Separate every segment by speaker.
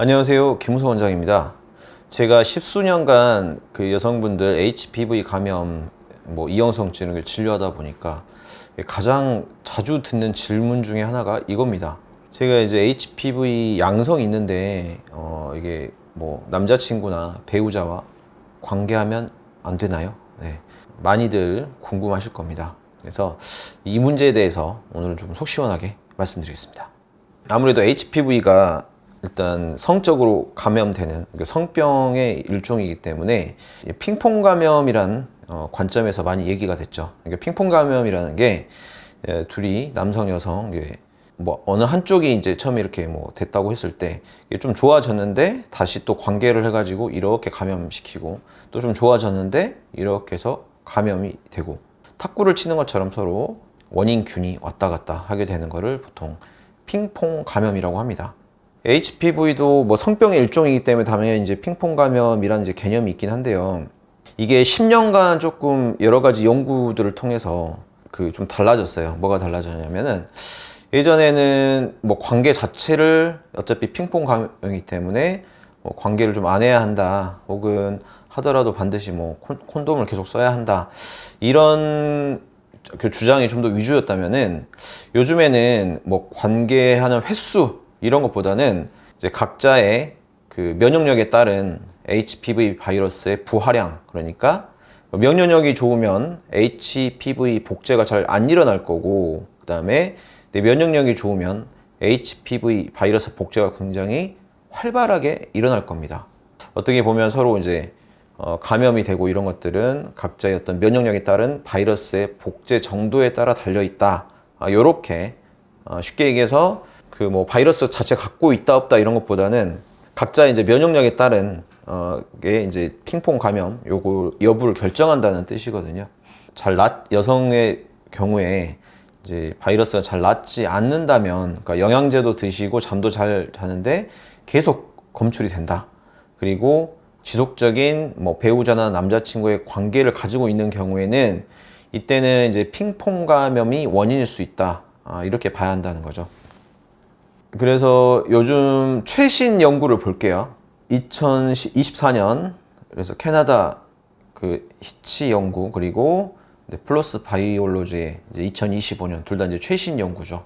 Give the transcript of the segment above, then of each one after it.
Speaker 1: 안녕하세요. 김우성 원장입니다. 제가 십수년간 그 여성분들 HPV 감염, 뭐 이형성 질을 진료하다 보니까 가장 자주 듣는 질문 중에 하나가 이겁니다. 제가 이제 HPV 양성 있는데 어 이게 뭐 남자친구나 배우자와 관계하면 안 되나요? 네. 많이들 궁금하실 겁니다. 그래서 이 문제에 대해서 오늘은 좀 속 시원하게 말씀드리겠습니다. 아무래도 HPV가 일단 성적으로 감염되는 그러니까 성병의 일종이기 때문에 이 핑퐁 감염이란 어, 관점에서 많이 얘기가 됐죠. 그러니까 핑퐁 감염이라는 게 예, 둘이 남성 여성 뭐 어느 한쪽이 이제 처음에 이렇게 뭐 됐다고 했을 때 좀 좋아졌는데 다시 또 관계를 해가지고 이렇게 감염시키고 또 좀 좋아졌는데 이렇게 해서 감염이 되고 탁구를 치는 것처럼 서로 원인균이 왔다 갔다 하게 되는 거를 보통 핑퐁 감염이라고 합니다. HPV도 뭐 성병의 일종이기 때문에 당연히 이제 핑퐁 감염이라는 이제 개념이 있긴 한데요. 이게 10년간 조금 여러 가지 연구들을 통해서 그 좀 달라졌어요. 뭐가 달라졌냐면은 예전에는 뭐 관계 자체를 어차피 핑퐁 감염이기 때문에 뭐 관계를 좀 안 해야 한다. 혹은 하더라도 반드시 뭐 콘- 콘돔을 계속 써야 한다. 이런 그 주장이 좀 더 위주였다면은 요즘에는 뭐 관계하는 횟수 이런 것보다는 이제 각자의 그 면역력에 따른 HPV 바이러스의 부활량 그러니까 면역력이 좋으면 HPV 복제가 잘 안 일어날 거고 그다음에 내 면역력이 좋으면 HPV 바이러스 복제가 굉장히 활발하게 일어날 겁니다. 어떻게 보면 서로 이제 어, 감염이 되고 이런 것들은 각자의 어떤 면역력에 따른 바이러스의 복제 정도에 따라 달려 있다. 아, 요렇게 어, 쉽게 얘기해서 그 뭐 바이러스 자체 갖고 있다 없다 이런 것보다는 각자 이제 면역력에 따른 어, 게 이제 핑퐁 감염 요거 여부를 결정한다는 뜻이거든요. 잘 낫, 여성의 경우에 이제 바이러스가 잘 낫지 않는다면 그러니까 영양제도 드시고 잠도 잘 자는데 계속 검출이 된다. 그리고 지속적인 뭐 배우자나 남자친구의 관계를 가지고 있는 경우에는 이때는 이제 핑퐁 감염이 원인일 수 있다. 아, 이렇게 봐야 한다는 거죠. 그래서 요즘 최신 연구를 볼게요. 2024년 그래서 캐나다 그 히치 연구 그리고 네, 플러스 바이올로지의 2025년 둘 다 이제 최신 연구죠.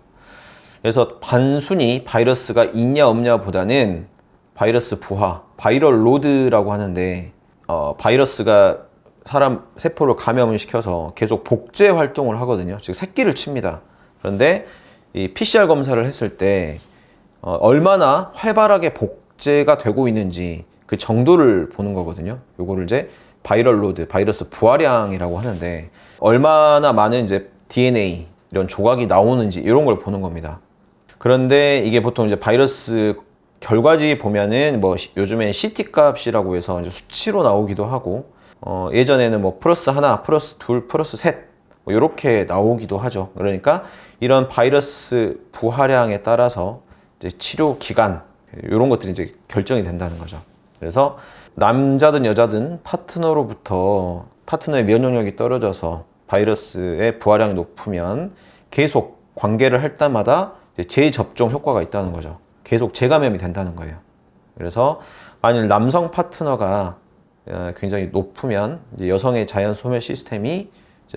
Speaker 1: 그래서 단순히 바이러스가 있냐 없냐보다는 바이러스 부하, 바이럴 로드라고 하는데 어, 바이러스가 사람 세포를 감염을 시켜서 계속 복제 활동을 하거든요. 즉 새끼를 칩니다. 그런데 이 PCR 검사를 했을 때 어, 얼마나 활발하게 복제가 되고 있는지 그 정도를 보는 거거든요. 요거를 이제 바이럴 로드, 바이러스 부활량이라고 하는데 얼마나 많은 이제 DNA 이런 조각이 나오는지 이런 걸 보는 겁니다. 그런데 이게 보통 이제 바이러스 결과지 보면은 뭐 시- 요즘엔 CT 값이라고 해서 이제 수치로 나오기도 하고 어, 예전에는 뭐 플러스 하나, 플러스 둘, 플러스 셋 뭐 이렇게 나오기도 하죠. 그러니까 이런 바이러스 부활량에 따라서 치료 기간 이런 것들이 이제 결정이 된다는 거죠. 그래서 남자든 여자든 파트너로부터 파트너의 면역력이 떨어져서 바이러스의 부활량이 높으면 계속 관계를 할 때마다 재접종 효과가 있다는 거죠. 계속 재감염이 된다는 거예요. 그래서 만일 남성 파트너가 어, 굉장히 높으면 여성의 자연 소멸 시스템이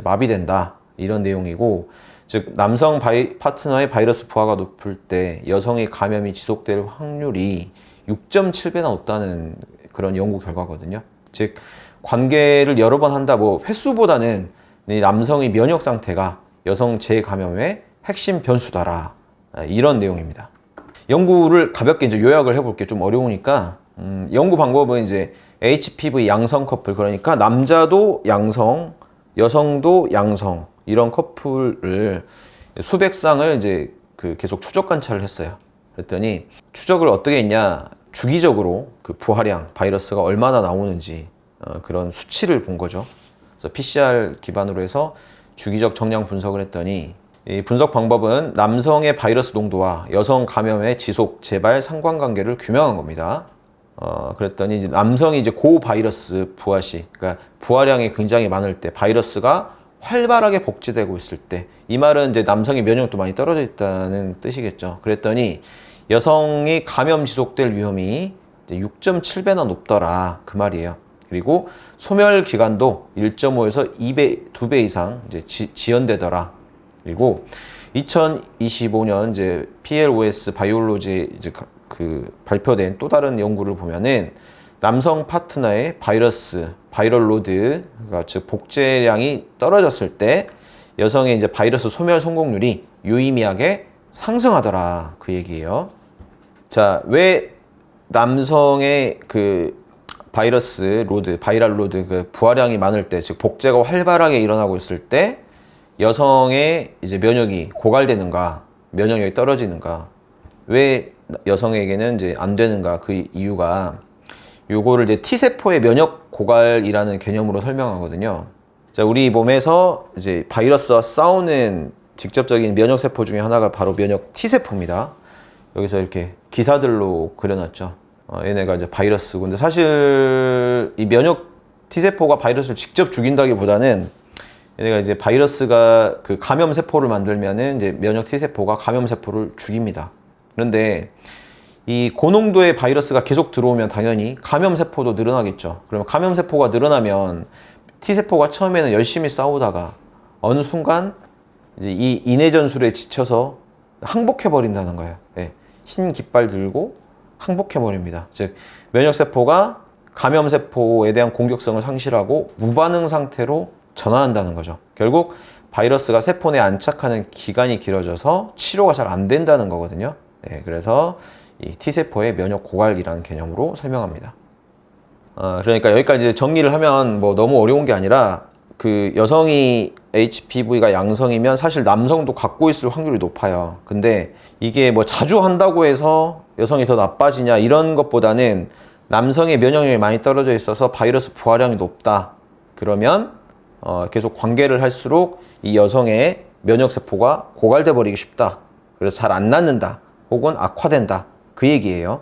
Speaker 1: 마비된다 이런 내용이고 즉 남성 바이, 파트너의 바이러스 부하가 높을 때 여성의 감염이 지속될 확률이 6.7배나 높다는 그런 연구 결과거든요. 즉 관계를 여러 번 한다 뭐 횟수보다는 이 남성의 면역 상태가 여성 재감염의 핵심 변수다라 아, 이런 내용입니다. 연구를 가볍게 이제 요약을 해볼게 좀 어려우니까 음, 연구 방법은 이제 HPV 양성 커플 그러니까 남자도 양성, 여성도 양성 이런 커플을 수백 쌍을 이제 그 계속 추적 관찰을 했어요. 그랬더니 추적을 어떻게 했냐 주기적으로 그 부활량 바이러스가 얼마나 나오는지 어, 그런 수치를 본 거죠. 그래서 PCR 기반으로 해서 주기적 정량 분석을 했더니 이 분석 방법은 남성의 바이러스 농도와 여성 감염의 지속 재발 상관관계를 규명한 겁니다. 어, 그랬더니 이제 남성이 이제 고 바이러스 부화시, 그러니까 부활량이 굉장히 많을 때 바이러스가 활발하게 복제되고 있을 때 이 말은 이제 남성의 면역도 많이 떨어져 있다는 뜻이겠죠. 그랬더니 여성이 감염 지속될 위험이 6.7배나 높더라 그 말이에요. 그리고 소멸 기간도 1.5에서 2배, 2배 이상 이제 지, 지연되더라. 그리고 2025년 이제 PLOS 바이올로지 이제 가- 그 발표된 또 다른 연구를 보면은 남성 파트너의 바이러스, 바이럴 로드가 즉 복제량이 떨어졌을 때 여성의 이제 바이러스 소멸 성공률이 유의미하게 상승하더라 그 얘기예요. 자, 왜 남성의 그 바이러스 로드, 바이럴 로드 그 부활량이 많을 때, 즉 복제가 활발하게 일어나고 있을 때 여성의 이제 면역이 고갈되는가, 면역력이 떨어지는가, 왜 여성에게는 이제 안 되는가 그 이유가 요거를 이제 T세포의 면역 고갈이라는 개념으로 설명하거든요. 자, 우리 몸에서 이제 바이러스와 싸우는 직접적인 면역 세포 중에 하나가 바로 면역 T세포입니다. 여기서 이렇게 기사들로 그려놨죠. 어, 얘네가 이제 바이러스고. 근데 사실 이 면역 T세포가 바이러스를 직접 죽인다기보다는 얘네가 이제 바이러스가 그 감염 세포를 만들면은 이제 면역 T세포가 감염 세포를 죽입니다. 그런데 이 고농도의 바이러스가 계속 들어오면 당연히 감염 세포도 늘어나겠죠. 그러면 감염 세포가 늘어나면 T세포가 처음에는 열심히 싸우다가 어느 순간 이제 이 인해 전술에 지쳐서 항복해 버린다는 거예요. 예. 흰 깃발 들고 항복해 버립니다. 즉 면역 세포가 감염 세포에 대한 공격성을 상실하고 무반응 상태로 전환한다는 거죠. 결국 바이러스가 세포 내에 안착하는 기간이 길어져서 치료가 잘 안 된다는 거거든요. 예, 그래서 이 T세포의 면역 고갈이라는 개념으로 설명합니다. 어, 그러니까 여기까지 정리를 하면 뭐 너무 어려운 게 아니라 그 여성이 HPV가 양성이면 사실 남성도 갖고 있을 확률이 높아요. 근데 이게 뭐 자주 한다고 해서 여성이 더 나빠지냐 이런 것보다는 남성의 면역력이 많이 떨어져 있어서 바이러스 부활량이 높다. 그러면 어, 계속 관계를 할수록 이 여성의 면역 세포가 고갈돼 버리기 쉽다. 그래서 잘 안 낫는다. 혹은 악화된다. 그 얘기예요.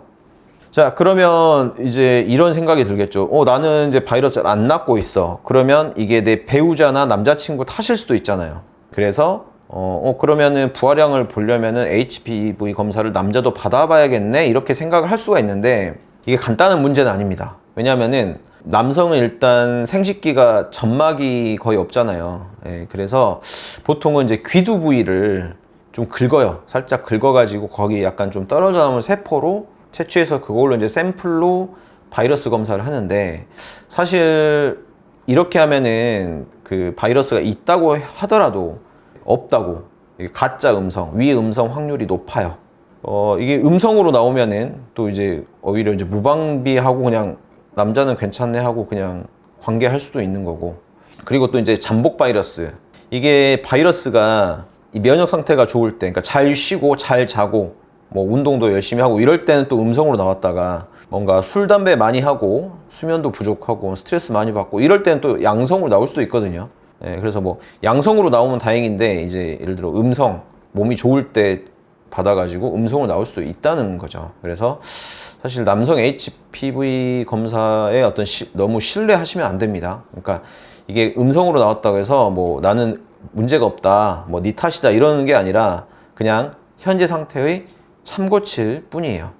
Speaker 1: 자, 그러면 이제 이런 생각이 들겠죠. 어, 나는 이제 바이러스를 안 낫고 있어. 그러면 이게 내 배우자나 남자친구 탓일 수도 있잖아요. 그래서, 어, 어, 그러면은 부활량을 보려면은 HPV 검사를 남자도 받아봐야겠네? 이렇게 생각을 할 수가 있는데 이게 간단한 문제는 아닙니다. 왜냐면은 남성은 일단 생식기가 점막이 거의 없잖아요. 예, 그래서 보통은 이제 귀두 부위를 좀 긁어요. 살짝 긁어가지고 거기 약간 좀 떨어져 나온 세포로 채취해서 그걸로 이제 샘플로 바이러스 검사를 하는데 사실 이렇게 하면은 그 바이러스가 있다고 하더라도 없다고 가짜 음성, 위 음성 확률이 높아요. 어 이게 음성으로 나오면은 또 이제 오히려 이제 무방비하고 그냥 남자는 괜찮네 하고 그냥 관계할 수도 있는 거고 그리고 또 이제 잠복 바이러스 이게 바이러스가 이 면역 상태가 좋을 때 그러니까 잘 쉬고 잘 자고 뭐 운동도 열심히 하고 이럴 때는 또 음성으로 나왔다가 뭔가 술 담배 많이 하고 수면도 부족하고 스트레스 많이 받고 이럴 때는 또 양성으로 나올 수도 있거든요. 예, 그래서 뭐 양성으로 나오면 다행인데 이제 예를 들어 음성 몸이 좋을 때 받아가지고 음성으로 나올 수도 있다는 거죠. 그래서 사실 남성 HPV 검사에 어떤 시- 너무 신뢰하시면 안 됩니다. 그러니까 이게 음성으로 나왔다고 해서 뭐 나는 문제가 없다, 뭐 네 탓이다 이러는 게 아니라 그냥 현재 상태의 참고칠 뿐이에요.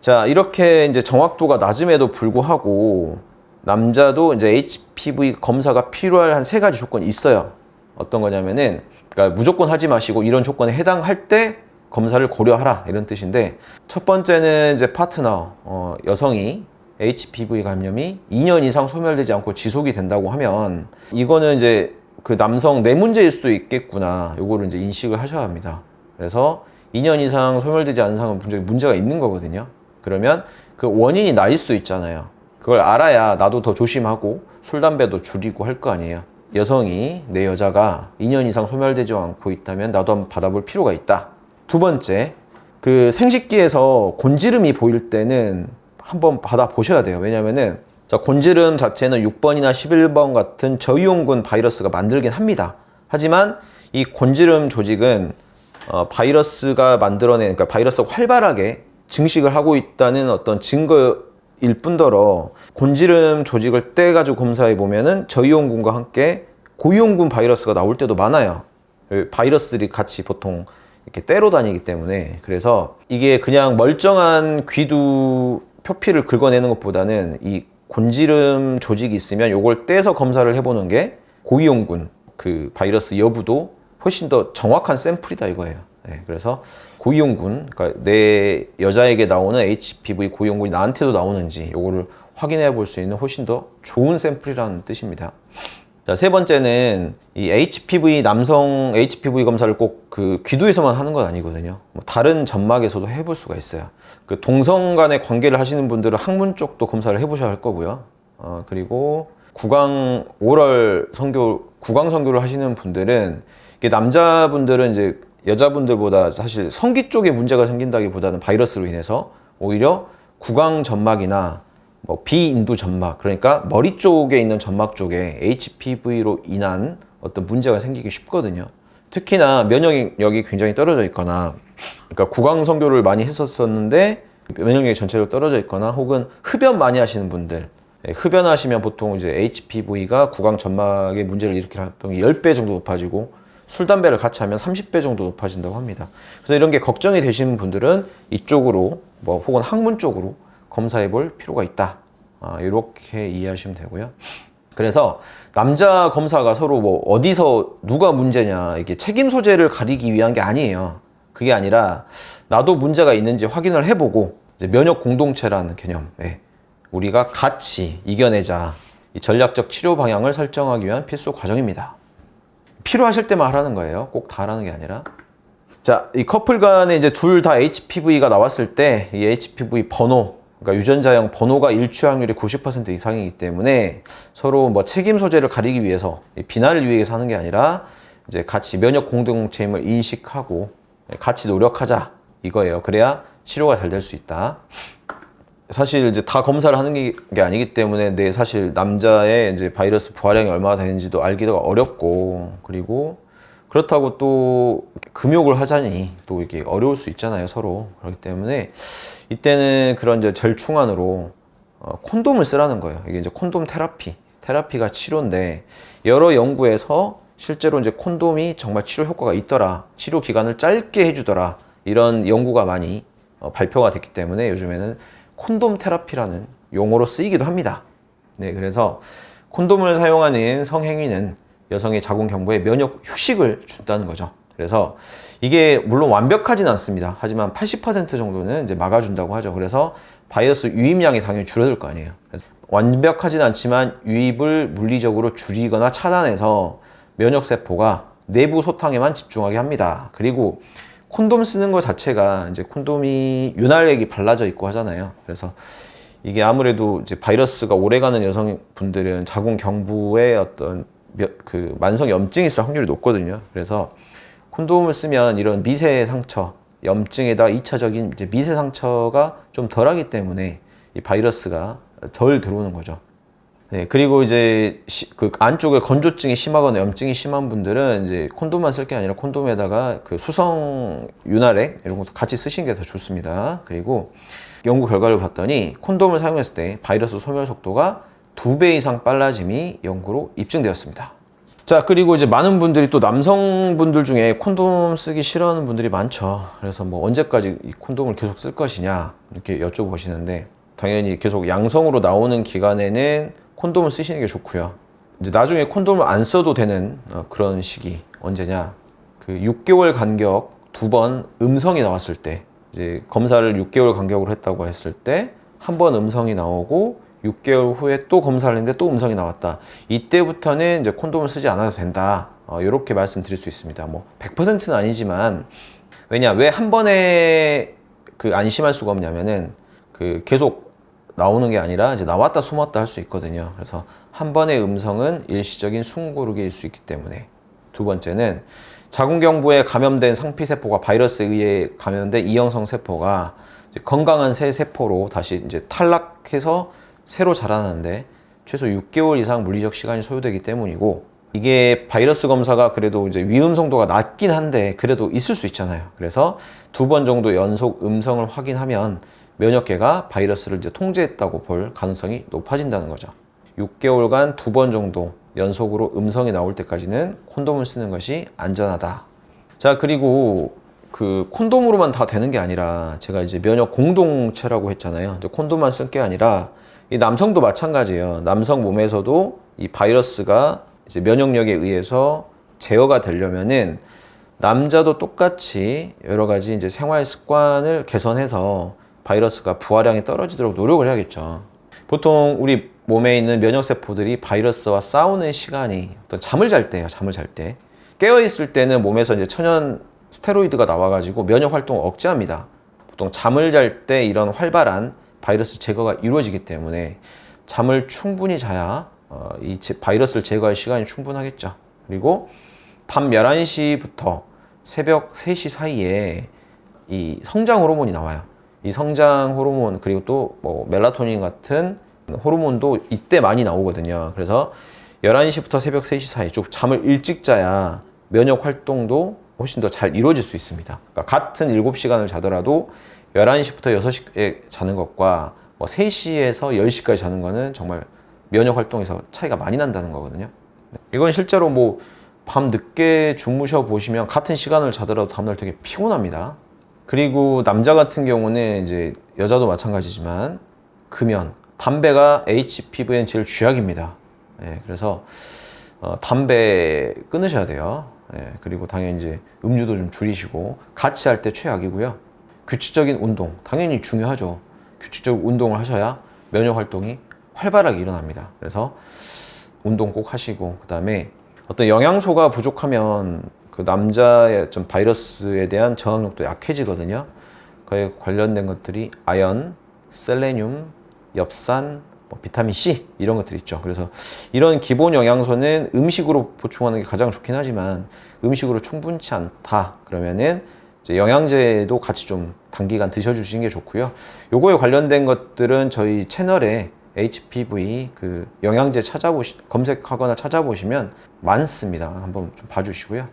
Speaker 1: 자, 이렇게 이제 정확도가 낮음에도 불구하고 남자도 이제 HPV 검사가 필요할 한 세 가지 조건이 있어요. 어떤 거냐면은 그러니까 무조건 하지 마시고 이런 조건에 해당할 때 검사를 고려하라 이런 뜻인데 첫 번째는 이제 파트너 어, 여성이 HPV 감염이 2년 이상 소멸되지 않고 지속이 된다고 하면 이거는 이제 그 남성 내 문제일 수도 있겠구나 요거를 이제 인식을 하셔야 합니다. 그래서 2년 이상 소멸되지 않은 상은 분명히 문제가 있는 거거든요. 그러면 그 원인이 나일 수도 있잖아요. 그걸 알아야 나도 더 조심하고 술 담배도 줄이고 할 거 아니에요. 여성이 내 여자가 2년 이상 소멸되지 않고 있다면 나도 한번 받아볼 필요가 있다. 두 번째, 그 생식기에서 곤지름이 보일 때는 한번 받아 보셔야 돼요. 왜냐면은 자, 곤지름 자체는 6번이나 11번 같은 저이온군 바이러스가 만들긴 합니다. 하지만 이 곤지름 조직은 어, 바이러스가 만들어낸 그러니까 바이러스가 활발하게 증식을 하고 있다는 어떤 증거일 뿐더러 곤지름 조직을 떼 가지고 검사해 보면은 저이온군과 함께 고이온군 바이러스가 나올 때도 많아요. 그 바이러스들이 같이 보통 이렇게 때로 다니기 때문에 그래서 이게 그냥 멀쩡한 귀두 표피를 긁어내는 것보다는 이 곤지름 조직이 있으면 요걸 떼서 검사를 해보는 게 고이용군 그 바이러스 여부도 훨씬 더 정확한 샘플이다 이거예요. 네, 그래서 고이용군, 그러니까 내 여자에게 나오는 HPV 고이용군이 나한테도 나오는지 요거를 확인해 볼 수 있는 훨씬 더 좋은 샘플이라는 뜻입니다. 자, 세 번째는 이 HPV 남성 HPV 검사를 꼭 그 귀두에서만 하는 건 아니거든요. 뭐 다른 점막에서도 해볼 수가 있어요. 그 동성 간의 관계를 하시는 분들은 항문 쪽도 검사를 해보셔야 할 거고요. 어, 그리고 구강 오럴 성교 구강 성교를 하시는 분들은 이게 남자분들은 이제 여자분들보다 사실 성기 쪽에 문제가 생긴다기보다는 바이러스로 인해서 오히려 구강 점막이나 뭐 비인두 점막 그러니까 머리 쪽에 있는 점막 쪽에 HPV로 인한 어떤 문제가 생기기 쉽거든요. 특히나 면역력이 굉장히 떨어져 있거나 그러니까 구강 성교를 많이 했었었는데 면역력이 전체적으로 떨어져 있거나 혹은 흡연 많이 하시는 분들 예, 흡연하시면 보통 이제 HPV가 구강 점막에 문제를 일으킬 활동이 10배 정도 높아지고 술, 담배를 같이 하면 30배 정도 높아진다고 합니다. 그래서 이런 게 걱정이 되시는 분들은 이쪽으로 뭐 혹은 항문 쪽으로 검사해 볼 필요가 있다. 아, 이렇게 이해하시면 되고요. 그래서 남자 검사가 서로 뭐 어디서 누가 문제냐 이게 책임 소재를 가리기 위한 게 아니에요. 그게 아니라 나도 문제가 있는지 확인을 해보고 면역 공동체라는 개념, 예. 우리가 같이 이겨내자 이 전략적 치료 방향을 설정하기 위한 필수 과정입니다. 필요하실 때만 하라는 거예요. 꼭 다 하라는 게 아니라. 자, 이 커플 간에 이제 둘 다 HPV가 나왔을 때 이 HPV 번호, 그러니까 유전자형 번호가 일치 확률이 90% 이상이기 때문에 서로 뭐 책임 소재를 가리기 위해서 이 비난을 위해서 하는 게 아니라 이제 같이 면역 공동체임을 인식하고 같이 노력하자 이거예요. 그래야 치료가 잘 될 수 있다. 사실 이제 다 검사를 하는 게, 게 아니기 때문에 내 사실 남자의 이제 바이러스 부활량이 얼마나 되는지도 알기가 어렵고 그리고 그렇다고 또 금욕을 하자니 또 이게 어려울 수 있잖아요 서로 그렇기 때문에 이때는 그런 이제 절충안으로 어, 콘돔을 쓰라는 거예요 이게 이제 콘돔 테라피 테라피가 치료인데 여러 연구에서 실제로 이제 콘돔이 정말 치료 효과가 있더라 치료 기간을 짧게 해주더라 이런 연구가 많이 어, 발표가 됐기 때문에 요즘에는 콘돔 테라피라는 용어로 쓰이기도 합니다. 네, 그래서 콘돔을 사용하는 성행위는 여성의 자궁 경부에 면역 휴식을 준다는 거죠. 그래서 이게 물론 완벽하진 않습니다. 하지만 80% 정도는 이제 막아준다고 하죠. 그래서 바이러스 유입량이 당연히 줄어들 거 아니에요. 완벽하진 않지만 유입을 물리적으로 줄이거나 차단해서 면역 세포가 내부 소탕에만 집중하게 합니다. 그리고 콘돔 쓰는 것 자체가 이제 콘돔이 윤활액이 발라져 있고 하잖아요. 그래서 이게 아무래도 이제 바이러스가 오래가는 여성분들은 자궁 경부에 어떤 며- 그 만성 염증이 있을 확률이 높거든요. 그래서 콘돔을 쓰면 이런 미세 상처, 염증에다 2차적인 이제 미세 상처가 좀 덜하기 때문에 이 바이러스가 덜 들어오는 거죠. 네, 그리고 이제 시- 그 안쪽에 건조증이 심하거나 염증이 심한 분들은 이제 콘돔만 쓸 게 아니라 콘돔에다가 그 수성 윤활액 이런 것도 같이 쓰시는 게 더 좋습니다. 그리고 연구 결과를 봤더니 콘돔을 사용했을 때 바이러스 소멸 속도가 두 배 이상 빨라짐이 연구로 입증되었습니다. 자, 그리고 이제 많은 분들이 또 남성분들 중에 콘돔 쓰기 싫어하는 분들이 많죠. 그래서 뭐 언제까지 이 콘돔을 계속 쓸 것이냐 이렇게 여쭤보시는데 당연히 계속 양성으로 나오는 기간에는 콘돔을 쓰시는 게 좋고요. 이제 나중에 콘돔을 안 써도 되는 어, 그런 시기 언제냐? 그 6개월 간격 두 번 음성이 나왔을 때 이제 검사를 6개월 간격으로 했다고 했을 때 한 번 음성이 나오고 6개월 후에 또 검사를 했는데 또 음성이 나왔다. 이때부터는 이제 콘돔을 쓰지 않아도 된다. 어, 이렇게 말씀드릴 수 있습니다. 뭐 100%는 아니지만 왜냐 왜 한 번에 그 안심할 수가 없냐면은 그 계속 나오는 게 아니라 이제 나왔다 숨었다 할 수 있거든요. 그래서 한 번의 음성은 일시적인 숨고르기일 수 있기 때문에 두 번째는 자궁경부에 감염된 상피세포가 바이러스에 의해 감염된 이형성 세포가 건강한 새 세포로 다시 이제 탈락해서 새로 자라나는데 최소 6개월 이상 물리적 시간이 소요되기 때문이고 이게 바이러스 검사가 그래도 이제 위험 성도가 낮긴 한데 그래도 있을 수 있잖아요. 그래서 두 번 정도 연속 음성을 확인하면 면역계가 바이러스를 이제 통제했다고 볼 가능성이 높아진다는 거죠. 6개월간 두 번 정도 연속으로 음성이 나올 때까지는 콘돔을 쓰는 것이 안전하다. 자, 그리고 그 콘돔으로만 다 되는 게 아니라 제가 이제 면역 공동체라고 했잖아요. 콘돔만 쓸 게 아니라 이 남성도 마찬가지예요. 남성 몸에서도 이 바이러스가 이제 면역력에 의해서 제어가 되려면은 남자도 똑같이 여러 가지 이제 생활 습관을 개선해서 바이러스가 부활량이 떨어지도록 노력을 해야겠죠. 보통 우리 몸에 있는 면역 세포들이 바이러스와 싸우는 시간이 어떤 잠을 잘 때예요. 잠을 잘 때. 깨어 있을 때는 몸에서 이제 천연 스테로이드가 나와 가지고 면역 활동을 억제합니다. 보통 잠을 잘 때 이런 활발한 바이러스 제거가 이루어지기 때문에 잠을 충분히 자야 어, 이 제- 바이러스를 제거할 시간이 충분하겠죠. 그리고 밤 11시부터 새벽 3시 사이에 이 성장 호르몬이 나와요. 이 성장 호르몬 그리고 또 뭐 멜라토닌 같은 호르몬도 이때 많이 나오거든요. 그래서 11시부터 새벽 3시 사이 좀 잠을 일찍 자야 면역 활동도 훨씬 더 잘 이루어질 수 있습니다. 그러니까 같은 7시간을 자더라도 11시부터 6시에 자는 것과 뭐 3시에서 10시까지 자는 거는 정말 면역 활동에서 차이가 많이 난다는 거거든요. 이건 실제로 뭐 밤 늦게 주무셔 보시면 같은 시간을 자더라도 다음날 되게 피곤합니다. 그리고 남자 같은 경우는 이제 여자도 마찬가지지만 금연, 담배가 HPV엔 제일 쥐약입니다. 예, 그래서 어, 담배 끊으셔야 돼요. 예, 그리고 당연히 이제 음주도 좀 줄이시고 같이 할 때 최악이고요. 규칙적인 운동 당연히 중요하죠. 규칙적 운동을 하셔야 면역 활동이 활발하게 일어납니다. 그래서 운동 꼭 하시고 그다음에 어떤 영양소가 부족하면 그 남자의 좀 바이러스에 대한 저항력도 약해지거든요. 그에 관련된 것들이 아연, 셀레늄, 엽산, 뭐 비타민 C 이런 것들 있죠. 그래서 이런 기본 영양소는 음식으로 보충하는 게 가장 좋긴 하지만 음식으로 충분치 않다 그러면은 영양제도 같이 좀 단기간 드셔주시는 게 좋고요. 요거에 관련된 것들은 저희 채널에 HPV 그 영양제 찾아보시 검색하거나 찾아보시면 많습니다. 한번 좀 봐주시고요.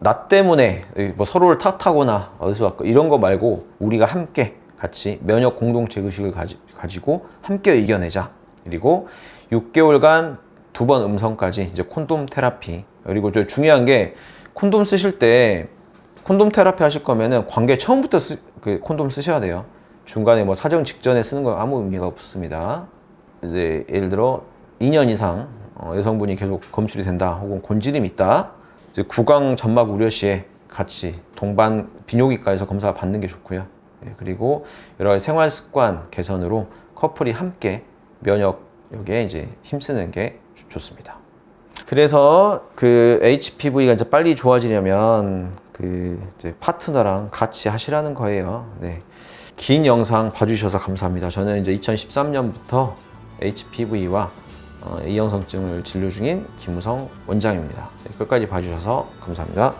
Speaker 1: 나 때문에 뭐 서로를 탓하거나 어디서 왔고 이런 거 말고 우리가 함께 같이 면역 공동체 의식을 가지, 가지고 함께 이겨내자. 그리고 6개월간 두 번 음성까지 이제 콘돔 테라피. 그리고 저 중요한 게 콘돔 쓰실 때 콘돔 테라피 하실 거면은 관계 처음부터 쓰, 그 콘돔 쓰셔야 돼요. 중간에 뭐 사정 직전에 쓰는 건 아무 의미가 없습니다. 이제 예를 들어 2년 이상 어, 여성분이 계속 검출이 된다 혹은 곤지름이 있다 이제 구강 점막 우려 시에 같이 동반 비뇨기과에서 검사 받는 게 좋고요. 예, 그리고 여러 가지 생활 습관 개선으로 커플이 함께 면역력에 이제 힘쓰는 게 좋- 좋습니다. 그래서 그 HPV가 이제 빨리 좋아지려면 그 이제 파트너랑 같이 하시라는 거예요. 네. 긴 영상 봐주셔서 감사합니다. 저는 이제 2013년부터 HPV와 어, 이형성증을 진료 중인 김우성 원장입니다. 네, 끝까지 봐주셔서 감사합니다.